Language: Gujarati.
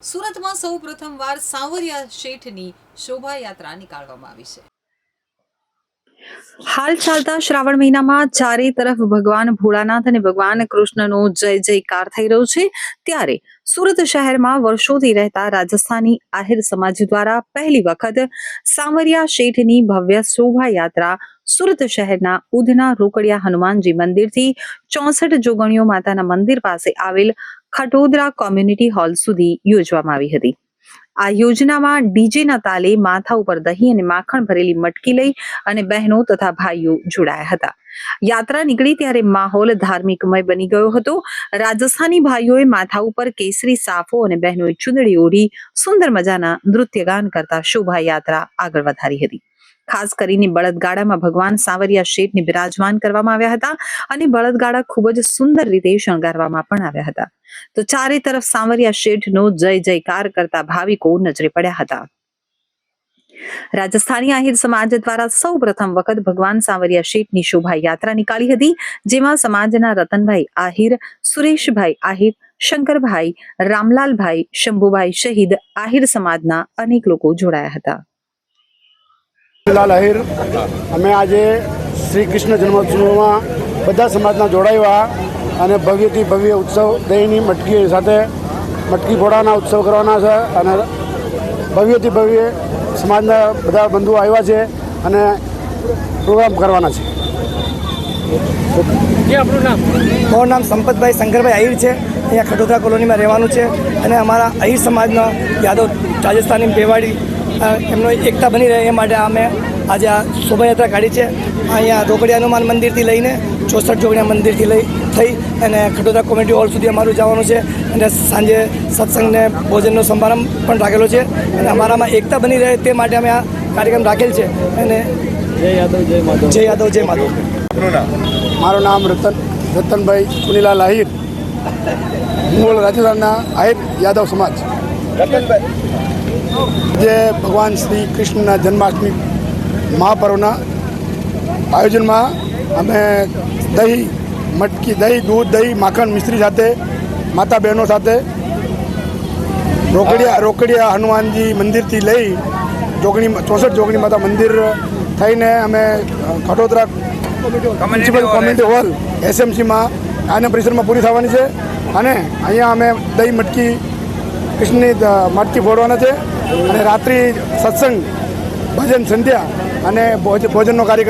સુરતમાં સૌ પ્રથમવાર સાંવરિયા શેઠની શોભાયાત્રા નીકાળવામાં આવી છે. હાલ ચાલતા શ્રાવણ મહિનામાં ચારે તરફ ભગવાન ભોળાનાથ અને ભગવાન કૃષ્ણનો જય જયકાર થઈ રહ્યો છે. ત્યારે સુરત શહેરમાં વર્ષોથી રહેતા રાજસ્થાની આહિર સમાજ દ્વારા પહેલી વખત સામરિયા શેઠની ભવ્ય શોભાયાત્રા સુરત શહેરના ઉધના રોકડિયા હનુમાનજી મંદિરથી ચોસઠ જોગણીઓ માતાના મંદિર પાસે આવેલ ખટોદરા કોમ્યુનિટી હોલ સુધી યોજવામાં આવી હતી. આ યોજનામાં ડીજેના તાલે માથા ઉપર દહીં અને માખણ ભરેલી મટકી લઈ અને બહેનો તથા ભાઈઓ જોડાયા હતા. યાત્રા નીકળી ત્યારે માહોલ ધાર્મિકમય બની ગયો હતો. રાજસ્થાની ભાઈઓએ માથા ઉપર કેસરી સાફો અને બહેનોએ ચુંદડી ઓઢી સુંદર મજાના નૃત્યગાન કરતા શોભાયાત્રા આગળ વધારી હતી. ખાસ કરીને બળદગાડામાં ભગવાન સાવરિયા શેઠને બિરાજમાન કરવામાં આવ્યા હતા અને બળદગાડા ખૂબ જ સુંદર રીતે શણગારવામાં પણ આવ્યા હતા. તો ચારે તરફ સાવરિયા શેઠનો જય જયકાર કરતા ભાવિકો નજરે પડ્યા હતા. રાજસ્થાની આહિર સમાજ દ્વારા સૌ પ્રથમ વખત ભગવાન સાવરિયા શેઠની શોભાયાત્રા નીકાળી હતી, જેમાં સમાજના રતનભાઈ આહિર, સુરેશભાઈ આહિર, શંકરભાઈ, રામલાલભાઈ, શંભુભાઈ શહીદ આહિર સમાજના અનેક લોકો જોડાયા હતા. લાલ આહિર, અમે આજે શ્રી કૃષ્ણ જન્મોત્સવમાં બધા સમાજના જોડાયા અને ભવ્યથી ભવ્ય ઉત્સવ દહીંની મટકી સાથે મટકી ફોડાના ઉત્સવ કરવાના છે અને ભવ્યથી ભવ્ય સમાજના બધા બંધુઓ આવ્યા છે અને પ્રોગ્રામ કરવાના છે. મારું નામ સંપતભાઈ શંકરભાઈ આહિર છે. અહીંયા ખટોદરા કોલોનીમાં રહેવાનું છે અને અમારા આહિર સમાજના યાદવ રાજસ્થાની બેવાડી એમનો એકતા બની રહે એ માટે અમે આજે આ શોભાયાત્રા કાઢી છે. અહીંયા રોકડિયા હનુમાન મંદિરથી લઈને ચોસઠ જોગડિયા મંદિરથી લઈ થઈ અને ખટોદરા કોમેડી હોલ સુધી અમારું જવાનું છે. અને સાંજે સત્સંગને ભોજનનો સમારંભ પણ રાખેલો છે. અને અમારામાં એકતા બની રહે તે માટે અમે આ કાર્યક્રમ રાખેલ છે. અને જય યાદવ જય માધવ. જય યાદવ જય માધવ. મારું નામ રતન રતનભાઈ ચુનીલાલ આહિર મૂળ રાજસ્થાનના આહિર યાદવ સમાજ. જે ભગવાન શ્રી કૃષ્ણના જન્માષ્ટમી મહાપર્વના આયોજનમાં અમે દહીં, મટકી, દહીં, દૂધ, દહીં, માખણ મિશ્રી સાથે, માતા બહેનો સાથે રોકડિયા રોકડિયા હનુમાનજી મંદિરથી લઈ જોગણી, ચોસઠ જોગણી માતા મંદિર થઈને અમે ખટોદરા મ્યુનિસિપલ કોમ્યુનિટી હોલ, એસએમસીમાં, આના પરિસરમાં પૂરી થવાની છે. અને અહીંયા અમે દહીં, મટકી કૃષ્ણની મટકી ફોડવાના છે. અને રાત્રિ સત્સંગ, ભજન, સંધ્યા અને ભોજ- ભોજનનો કાર્યક્રમ